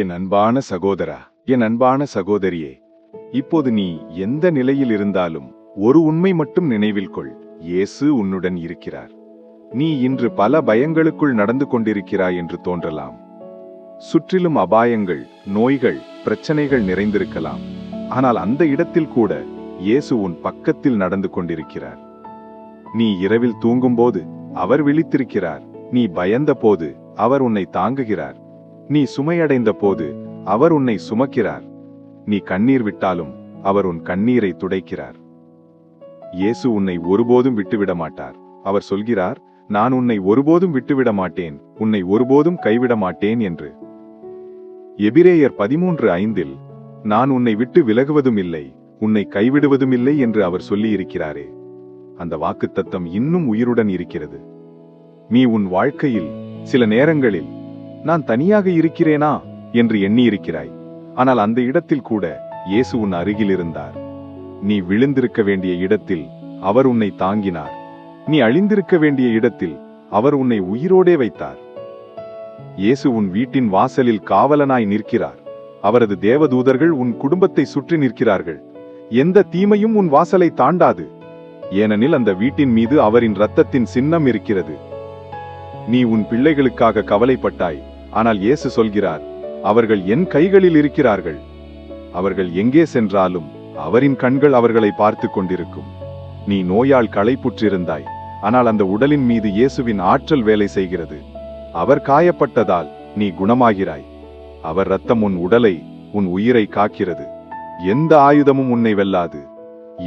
என் அன்பான சகோதரா என் அன்பான சகோதரியே இப்போது நீ எந்த நிலையில் இருந்தாலும் ஒரு உண்மை மட்டும் நினைவில் கொள். இயேசு உன்னுடன் இருக்கிறார். நீ இன்று பல பயங்களுக்குள் நடந்து கொண்டிருக்கிறாய் என்று தோன்றலாம். சுற்றிலும் அபாயங்கள் நோய்கள் பிரச்சனைகள் நிறைந்திருக்கலாம். ஆனால் அந்த இடத்தில் கூட இயேசு உன் பக்கத்தில் நடந்து கொண்டிருக்கிறார். நீ இரவில் தூங்கும்போது அவர் விழித்திருக்கிறார். நீ பயந்த போது அவர் உன்னை தாங்குகிறார். நீ சுமையடைந்த போது அவர் உன்னை சுமக்கிறார். நீ கண்ணீர் விட்டாலும் அவர் உன் கண்ணீரை துடைக்கிறார். இயேசு உன்னை ஒருபோதும் விட்டுவிட மாட்டார் அவர் சொல்கிறார் நான் உன்னை ஒருபோதும் விட்டுவிட மாட்டேன் உன்னை ஒருபோதும் கைவிட மாட்டேன் என்று. எபிரேயர் பதிமூன்று ஐந்தில் நான் உன்னை விட்டு விலகுவதும் இல்லை உன்னை கைவிடுவதும் இல்லை என்று அவர் சொல்லியிருக்கிறாரே. அந்த வாக்குத்தத்தம் இன்னும் உயிருடன் இருக்கிறது. நீ உன் வாழ்க்கையில் சில நேரங்களில் நான் தனியாக இருக்கிறேனா? என்று எண்ணியிருக்கிறாய். ஆனால் அந்த இடத்தில் கூட இயேசு உன் அருகில் இருந்தார். நீ விழுந்திருக்க வேண்டிய இடத்தில் அவர் உன்னை தாங்கினார். நீ அழிந்திருக்க வேண்டிய இடத்தில் அவர் உன்னை உயிரோடே வைத்தார். இயேசு உன் வீட்டின் வாசலில் காவலனாய் நிற்கிறார். அவரது தேவதூதர்கள் உன் குடும்பத்தை சுற்றி நிற்கிறார்கள். எந்த தீமையும் உன் வாசலை தாண்டாது. ஏனெனில் அந்த வீட்டின் மீது அவரின் இரத்தத்தின் சின்னம் இருக்கிறது. நீ உன் பிள்ளைகளுக்காக கவலைப்பட்டாய். ஆனால் இயேசு சொல்கிறார் அவர்கள் என் கைகளில் இருக்கிறார்கள். அவர்கள் எங்கே சென்றாலும் அவரின் கண்கள் அவர்களை பார்த்து கொண்டிருக்கும். நீ நோயால் களைப்புற்றிருந்தாய். ஆனால் அந்த உடலின் மீது இயேசுவின் ஆற்றல் வேலை செய்கிறது. அவர் காயப்பட்டதால் நீ குணமாகிறாய். அவர் ரத்தம் உன் உடலை உன் உயிரை காக்கிறது. எந்த ஆயுதமும் உன்னை வெல்லாது.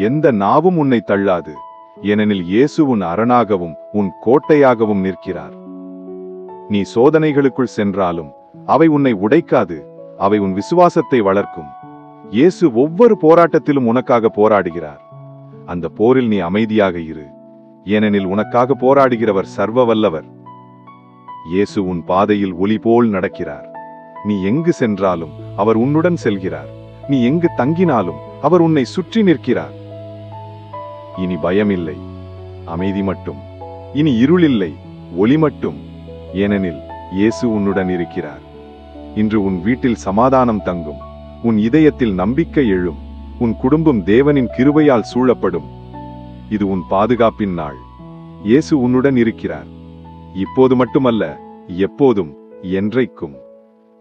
எந்த நாவும் உன்னை தள்ளாது. ஏனெனில் இயேசு உன் அரணாகவும் உன் கோட்டையாகவும் நிற்கிறார். நீ சோதனைகளுக்குள் சென்றாலும் அவை உன்னை உடைக்காது அவை உன் விசுவாசத்தை வளர்க்கும். இயேசு ஒவ்வொரு போராட்டத்திலும் உனக்காக போராடுகிறார். அந்த போரில் நீ அமைதியாக இரு. ஏனெனில் உனக்காக போராடுகிறவர் சர்வ வல்லவர் இயேசு உன் பாதையில் ஒளி போல் நடக்கிறார். நீ எங்கு சென்றாலும் அவர் உன்னுடன் செல்கிறார். நீ எங்கு தங்கினாலும் அவர் உன்னை சுற்றி நிற்கிறார். இனி பயமில்லை. அமைதி மட்டும். இனி இருளில்லை. ஒளி மட்டும். ஏனெனில் இயேசு உன்னுடன் இருக்கிறார். இன்று உன் வீட்டில் சமாதானம் தங்கும். உன் இதயத்தில் நம்பிக்கை எழும். உன் குடும்பம் தேவனின் கிருபையால் சூழப்படும். இது உன் பாதுகாப்பின் நாள். இயேசு உன்னுடன் இருக்கிறார். இப்போது மட்டுமல்ல எப்போதும் என்றைக்கும்.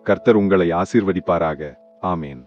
கர்த்தர் உங்களை ஆசீர்வதிப்பாராக. ஆமேன்.